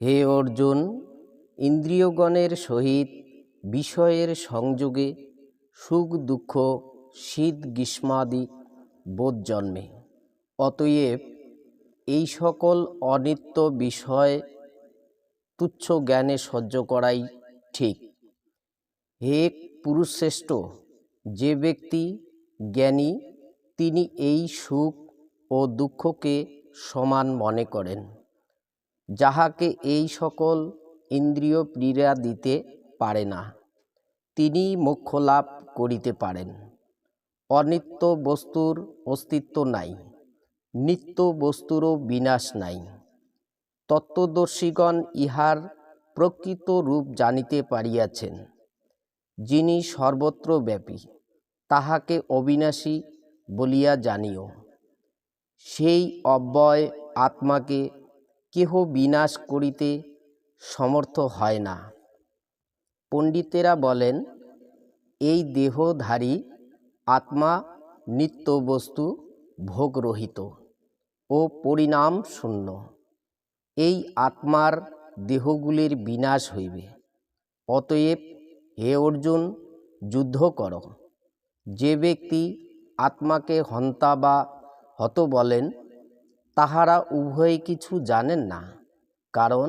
হে অর্জুন, ইন্দ্রিয়গণের সহিত বিষয়ের সংযোগে সুখ, দুঃখ, শীত, গ্রীষ্মাদি বোধ জন্মে। অতএব এই সকল অনিত্য বিষয় তুচ্ছ জ্ঞানে সহ্য করাই ঠিক। হে পুরুষশ্রেষ্ঠ, যে ব্যক্তি জ্ঞানী, তিনি এই সুখ ও দুঃখকে সমান মনে করেন। যাহাকে এই সকল ইন্দ্রিয় পীড়া দিতে পারে না তিনি মোক্ষ লাভ করিতে পারেন। অনিত্য বস্তুর অস্তিত্ব নাই, নিত্য বস্তুরও বিনাশ নাই। তত্ত্বদর্শীগণ ইহার প্রকৃত রূপ জানিতে পারিয়াছেন। যিনি সর্বত্র ব্যাপী তাহাকে অবিনাশী বলিয়া জানিও। সেই অব্যয় আত্মাকে কেহ বিনাশ করিতে সমর্থ হয় না। পণ্ডিতেরা বলেন, এই দেহধারী আত্মা নিত্য বস্তু ভোগরহিত ও পরিণাম শূন্য। এই আত্মার দেহগুলির বিনাশ হইবে। অতএব হে অর্জুন, যুদ্ধ কর। যে ব্যক্তি আত্মাকে হন্তা বা হত বলেন তাহারা উভয়ে কিছু জানেন না, কারণ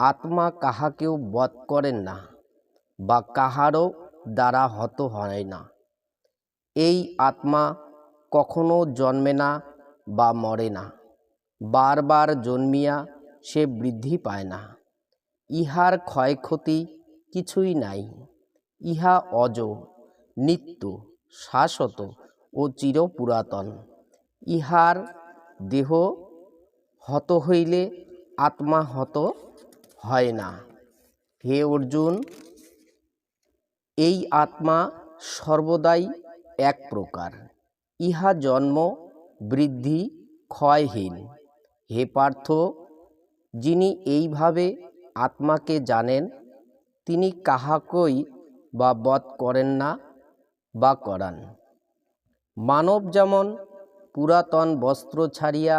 আত্মা কাহাকেও বধ করেন না বা কাহারও দ্বারা হত হয় না। এই আত্মা কখনো জন্মে না বা মরে না, বারবার জন্মিয়া সে বৃদ্ধি পায় না। ইহার ক্ষয়ক্ষতি কিছুই নাই, ইহা অজ নিত্য, শাশ্বত ও চিরপুরাতন। ইহার দেহ হত হইলে আত্মা হত হয় না। হে অর্জুন, এই আত্মা সর্বদাই এক প্রকার। ইহা জন্ম, বৃদ্ধি, ক্ষয়হীন। হে পার্থ, যিনি এইভাবে আত্মাকে জানেন, তিনি কাহাকই বা বধ করেন না বা করান। মানব যেমন পুরাতন বস্ত্র ছাড়িয়া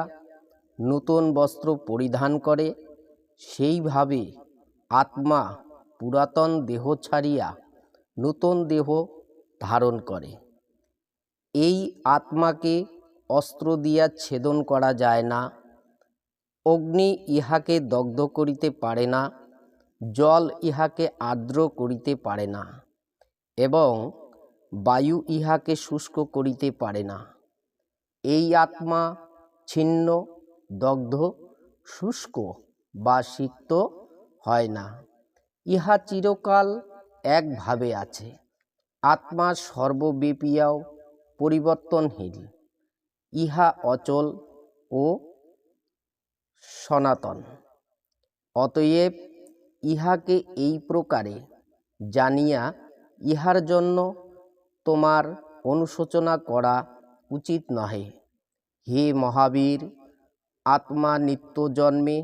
নূতন বস্ত্র পরিধান করে, সেইভাবে আত্মা পুরাতন দেহ ছাড়িয়া নূতন দেহ ধারণ করে। এই আত্মাকে অস্ত্র দিয়া ছেদন করা যায় না, অগ্নি ইহাকে দগ্ধ করিতে পারে না, জল ইহাকে আর্দ্র করিতে পারে না, এবং বায়ু ইহাকে শুষ্ক করিতে পারে না। এই আত্মা ছিন্ন, দগ্ধ, শুষ্ক বা সিক্ত হয় না। ইহা চিরকাল একভাবে আছে। আত্মা সর্বব্যাপীয়াও পরিবর্তনশীল ইহা অচল ও সনাতন। অতএব ইহাকে এই প্রকারে জানিয়া ইহার জন্য তোমার অনুশোচনা করা উচিত নহে। হে মহাবীর, আত্মা নিত্য জন্মে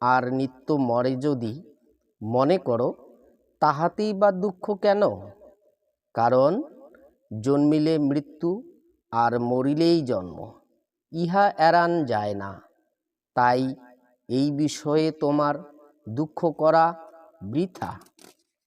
আর নিত্য মরে যদি, মনে করো, তাহাতেই বা দুঃখ কেন? কারণ, জন্মিলে মৃত্যু আর মরিলেই জন্ম, ইহা এড়ান যায় না। তাই এই বিষয়ে তোমার দুঃখ করা বৃথা।